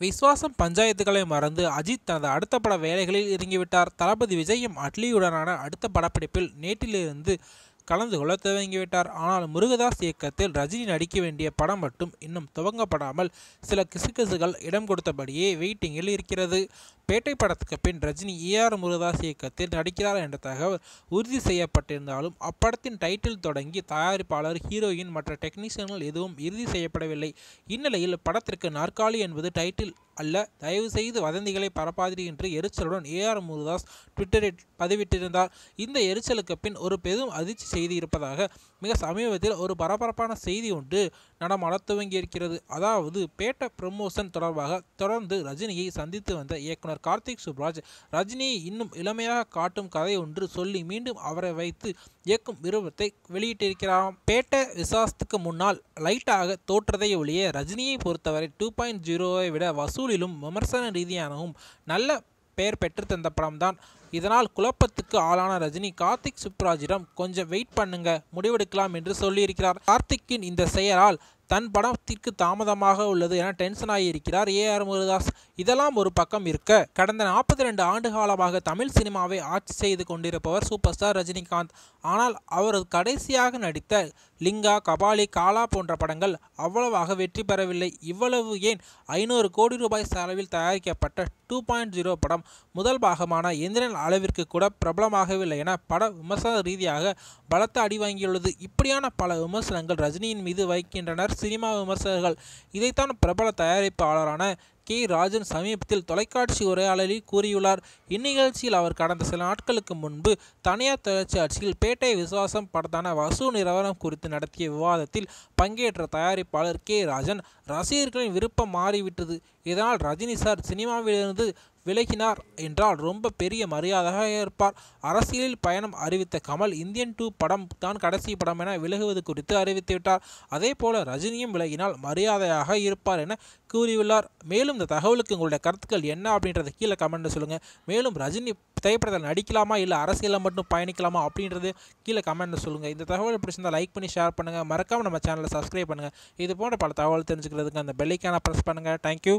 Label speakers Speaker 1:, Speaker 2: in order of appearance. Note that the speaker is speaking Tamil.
Speaker 1: விஸ்வாசம் பஞ்சாயத்துகளை மறந்து அஜித் தனது அடுத்த பட வேலைகளில் இறங்கிவிட்டார். தளபதி விஜயும் அட்லியுடனான அடுத்த படப்பிடிப்பில் நேற்றிலிருந்து கலந்து கொள்ள துவங்கிவிட்டார். ஆனால் முருகதாஸ் இயக்கத்தில் ரஜினி நடிக்க வேண்டிய படம் மட்டும் இன்னும் துவங்கப்படாமல் சில கிசுகிசுகள் இடம் கொடுத்தபடியே வெயிட்டிங்கில் இருக்கிறது. பேட்டை படத்துக்கு பின் ரஜினி ஏஆர் முருகதாஸ் இயக்கத்தில் நடிக்கிறார் என்ற தகவல் உறுதி செய்யப்பட்டிருந்தாலும் அப்படத்தின் டைட்டில் தொடங்கி தயாரிப்பாளர் ஹீரோயின் மற்ற டெக்னீஷியன்கள் எதுவும் இறுதி செய்யப்படவில்லை. இந்நிலையில் படத்திற்கு நாற்காலி என்பது டைட்டில் அல்ல. தயவு செய்து வதந்திகளை பரப்பாதீர் என்று எரிச்சலுடன் ஏஆர் முருதாஸ் ட்விட்டரில் பதிவிட்டிருந்தார். இந்த எரிச்சலுக்கு பின் ஒரு பெரும் அதிர்ச்சி செய்தி இருப்பதாக மிக சமீபத்தில் ஒரு பரபரப்பான செய்தி ஒன்று நடமாட துவங்கியிருக்கிறது. அதாவது பேட்ட ப்ரமோஷன் தொடர்பாக தொடர்ந்து ரஜினியை சந்தித்து வந்த இயக்குனர் கார்த்திக் சுப்ராஜ் ரஜினியை இன்னும் இளமையாக காட்டும் கதை ஒன்று சொல்லி மீண்டும் அவரை வைத்து இயக்கும் விருப்பத்தை வெளியிட்டிருக்கிறாராம். பேட்ட விசாசத்துக்கு முன்னால் லைட்டாக தோற்றதை ஒழிய ரஜினியை பொறுத்தவரை டூ பாயிண்ட் ஜீரோவை விட வசூல் வசூலிலும் விமர்சன ரீதியானவும் நல்ல பெயர் பெற்றுத்தந்த படம்தான். இதனால் குழப்பத்துக்கு ஆளான ரஜினி கார்த்திக் சுப்ராஜிடம் கொஞ்சம் வெயிட் பண்ணுங்க முடிவெடுக்கலாம் என்று சொல்லியிருக்கிறார். கார்த்திக்கின் இந்த செயலால் தன் படத்திற்கு தாமதமாக உள்ளது என டென்ஷன் ஆகியிருக்கிறார் ஏ ஆர் முருகதாஸ். இதெல்லாம் ஒரு பக்கம் இருக்க கடந்த நாற்பத்தி ரெண்டு ஆண்டு காலமாக தமிழ் சினிமாவை ஆட்சி செய்து கொண்டிருப்பவர் சூப்பர் ஸ்டார் ரஜினிகாந்த். ஆனால் அவரது கடைசியாக நடித்த லிங்கா கபாலி காலா போன்ற படங்கள் அவ்வளவாக வெற்றி பெறவில்லை. இவ்வளவு ஏன்? ஐநூறு கோடி ரூபாய் செலவில் தயாரிக்கப்பட்ட டூ பாயிண்ட் ஜீரோ படம் முதல் பாகமான எந்திரன் அளவிற்கு கூட பிரபலமாகவில்லை என பட விமர்சன ரீதியாக பலத்த அடி வாங்கியுள்ளது. இப்படியான பல விமர்சனங்கள் ரஜினியின் மீது வைக்கின்றனர். சினிமா விமர்சகர்கள். இதைத்தான் பிரபல தயாரிப்பாளரான கே. ராஜன் சமீபத்தில் தொலைக்காட்சி உரையாடலில் கூறியுள்ளார். இந்நிகழ்ச்சியில் அவர் கடந்த சில நாட்களுக்கு முன்பு தனியார் தொலைக்காட்சியில் பேட்டை விசுவாசம் படத்தான வசூல் நிலவரம் குறித்து நடத்திய விவாதத்தில் பங்கேற்ற தயாரிப்பாளர் கே. ராஜன் ரசிகர்களின் விருப்பம் மாறிவிட்டது. இதனால் ரஜினி சார் சினிமாவிலிருந்து விலகினார் என்றால் ரொம்ப பெரிய மரியாதையாக இருப்பார். அரசியலில் பயணம் அறிவித்த கமல் இந்தியன் டூ படம் தான் கடைசி படம் என விலகுவது குறித்து அறிவித்துவிட்டார். அதே போல ரஜினியும் விலகினால் மரியாதையாக இருப்பார் என கூறியுள்ளார். மேலும் இந்த தகவலுக்கு உங்களுடைய கருத்துக்கள் என்ன அப்படின்றத கீழே கமெண்ட் சொல்லுங்கள் மேலும் ரஜினி திரைப்படத்தில் நடிக்கலாமா இல்லை அரசியலில் மட்டும் பயணிக்கலாமா அப்படின்றது கீழே கமெண்ட் சொல்லுங்கள் இந்த தகவல் பிடிச்சிருந்தால் லைக் பண்ணி ஷேர் பண்ணுங்கள் மறக்காமல் நம்ம சேனலை சப்ஸ்கிரைப் பண்ணுங்கள் இது போன்ற பல தகவல் தெரிஞ்சுக்கிறதுக்கு அந்த பெல்லைக்கான ப்ரெஸ் பண்ணுங்கள் தேங்க்யூ